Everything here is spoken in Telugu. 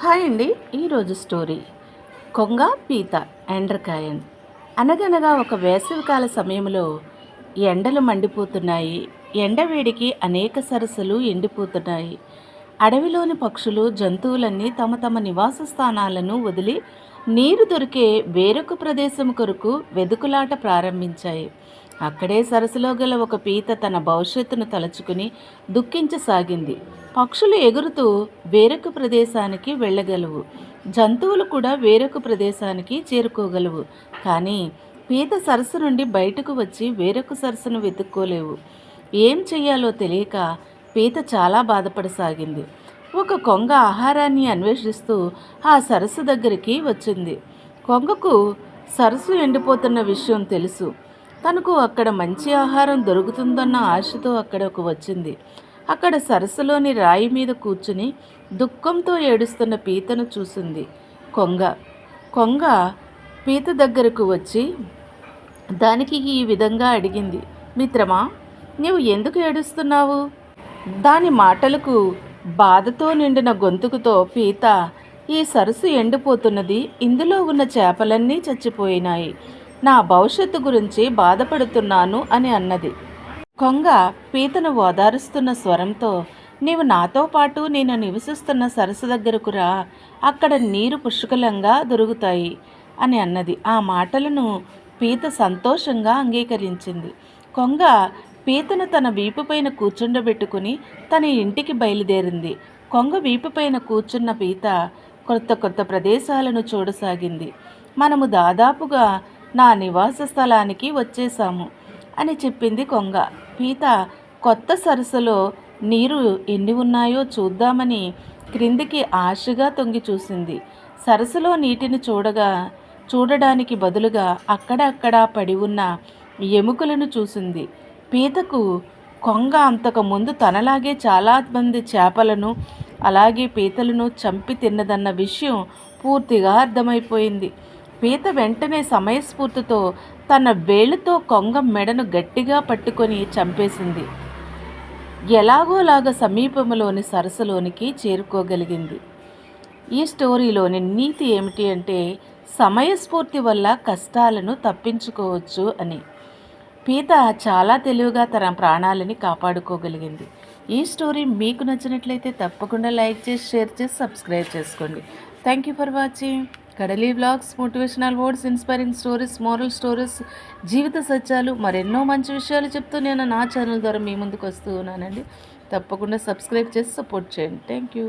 హాయ్ అండి. ఈరోజు స్టోరీ కొంగ పీత ఎండ్రకాయన్. అనగనగా ఒక వేసవికాల సమయంలో ఎండలు మండిపోతున్నాయి. ఎండవేడికి అనేక సరస్సులు ఎండిపోతున్నాయి. అడవిలోని పక్షులు జంతువులన్నీ తమ తమ నివాస స్థానాలను వదిలి నీరు దొరికే వేరొక ప్రదేశం కొరకు వెదుకులాట ప్రారంభించాయి. అక్కడే సరస్సులో గల ఒక పీత తన భవిష్యత్తును తలుచుకుని దుఃఖించసాగింది. పక్షులు ఎగురుతూ వేరొక ప్రదేశానికి వెళ్ళగలవు. జంతువులు కూడా వేరొక ప్రదేశానికి చేరుకోగలవు. కానీ పీత సరస్సు నుండి బయటకు వచ్చి వేరొక సరస్సును వెతుక్కోలేవు. ఏం చెయ్యాలో తెలియక పీత చాలా బాధపడసాగింది. ఒక కొంగ ఆహారాన్ని అన్వేషిస్తూ ఆ సరస్సు దగ్గరికి వచ్చింది. కొంగకు సరస్సు ఎండిపోతున్న విషయం తెలుసు. తనకు అక్కడ మంచి ఆహారం దొరుకుతుందన్న ఆశతో అక్కడకు వచ్చింది. అక్కడ సరస్సులోని రాయి మీద కూర్చుని దుఃఖంతో ఏడుస్తున్న పీతను చూసింది. కొంగ కొంగ పీత దగ్గరకు వచ్చి దానికి ఈ విధంగా అడిగింది. మిత్రమా నీవు ఎందుకు ఏడుస్తున్నావు? దాని మాటలకు బాధతో నిండిన గొంతుకుతో పీత ఈ సరస్సు ఎండిపోతున్నది ఇందులో ఉన్న చేపలన్నీ చచ్చిపోయినాయి. నా భవిష్యత్తు గురించి బాధపడుతున్నాను అని అన్నది. కొంగ పీతను ఓదారుస్తున్న స్వరంతో నీవు నాతో పాటు నేను నివసిస్తున్న సరస్సు దగ్గరకు రా. అక్కడ నీరు పుష్కలంగా దొరుకుతాయి అని అన్నది. ఆ మాటలను పీత సంతోషంగా అంగీకరించింది. కొంగ పీతను తన వీపుపైన కూర్చుండబెట్టుకుని తన ఇంటికి బయలుదేరింది. కొంగ వీపుపైన కూర్చున్న పీత కొత్త కొత్త ప్రదేశాలను చూడసాగింది. మనము దాదాపుగా నా నివాస స్థలానికి వచ్చేసాము అని చెప్పింది కొంగ. పీత కొత్త సరస్సులో నీరు ఎన్ని ఉన్నాయో చూద్దామని క్రిందికి ఆశగా తొంగి చూసింది. సరస్సులో నీటిని చూడగా చూడడానికి బదులుగా అక్కడక్కడ పడి ఉన్న ఎముకలను చూసింది. పీతకు కొంగ అంతకు ముందు తనలాగే చాలా మంది చేపలను అలాగే పీతలను చంపి తిన్నదన్న విషయం పూర్తిగా అర్థమైపోయింది. పీత వెంటనే సమయస్ఫూర్తితో తన వేళ్ళతో కొంగ మెడను గట్టిగా పట్టుకొని చంపేసింది. ఎలాగోలాగా సమీపంలోని సరస్సులోనికి చేరుకోగలిగింది. ఈ స్టోరీలోని నీతి ఏమిటి అంటే సమయస్ఫూర్తి వల్ల కష్టాలను తప్పించుకోవచ్చు అని. పీత చాలా తెలివిగా తన ప్రాణాలని కాపాడుకోగలిగింది. ఈ స్టోరీ మీకు నచ్చినట్లయితే తప్పకుండా లైక్ చేసి షేర్ చేసి సబ్స్క్రైబ్ చేసుకోండి. Thank you for watching Kadali blogs motivational words inspiring stories moral stories జీవిత సత్యాలు మరెన్నో మంచి విషయాలు చెప్తూ నేను నా ఛానల్ ద్వారా మీ ముందుకు వస్తూ ఉన్నానండి. తప్పకుండా సబ్స్క్రైబ్ చేసి సపోర్ట్ చేయండి. Thank you